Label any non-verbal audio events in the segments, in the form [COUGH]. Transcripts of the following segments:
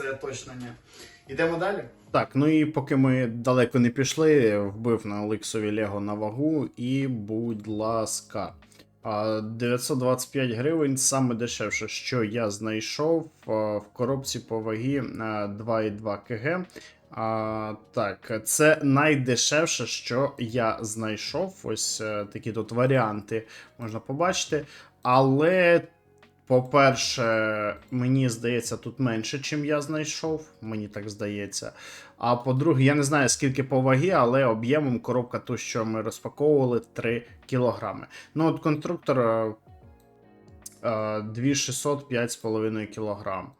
Це точно ні. Ідемо далі. Так, ну і поки ми далеко не пішли, вбив на Олексові Лего на вагу, і будь ласка. 925 гривень саме дешевше, що я знайшов в коробці по вагі а, 2,2 кг. А, так, це найдешевше, що я знайшов. Ось е, такі тут варіанти можна побачити. Але по-перше, мені здається, тут менше, чим я знайшов. Мені так здається. А по-друге, я не знаю, скільки по вагі, але об'ємом коробка ту, що ми розпаковували, 3 кілограми. Ну, от конструктор е, е, 2600 5,5 кілограм.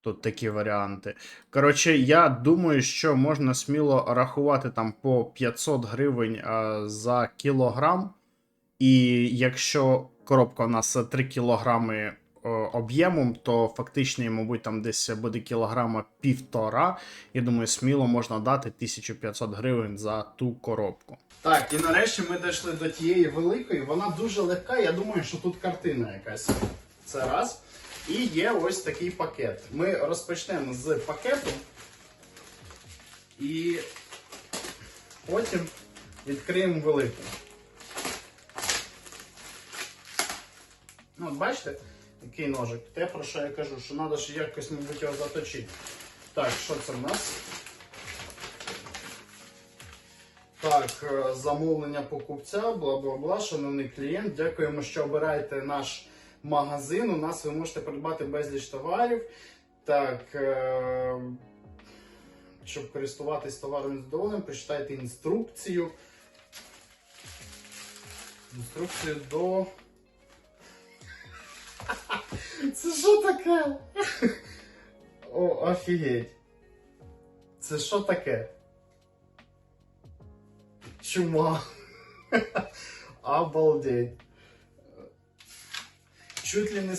Тут такі варіанти. Коротше, я думаю, що можна сміло рахувати там по 500 гривень е, за кілограм. І якщо коробка у нас 3 кілограми е, об'ємом, то фактично, мабуть, там десь буде кілограма півтора. Я думаю, сміло можна дати 1500 гривень за ту коробку. Так, і нарешті ми дійшли до тієї великої. Вона дуже легка. Я думаю, що тут картина якась. Це раз. І є ось такий пакет. Ми розпочнемо з пакету. І потім відкриємо велику. Ну, от бачите, який ножик. Те, про що я кажу, що треба ж якось, мабуть, його заточити. Так, що це в нас? Так, е, замовлення покупця, бла бла бла, шановний клієнт. Дякуємо, що обираєте наш магазин. У нас ви можете придбати безліч товарів. Так, е, щоб користуватись товаром задоволенням, прочитайте інструкцію. Інструкцію до. Це що таке? О, офігеть. Це що таке? Чума. [LAUGHS] Обалдеть. Чуть ли не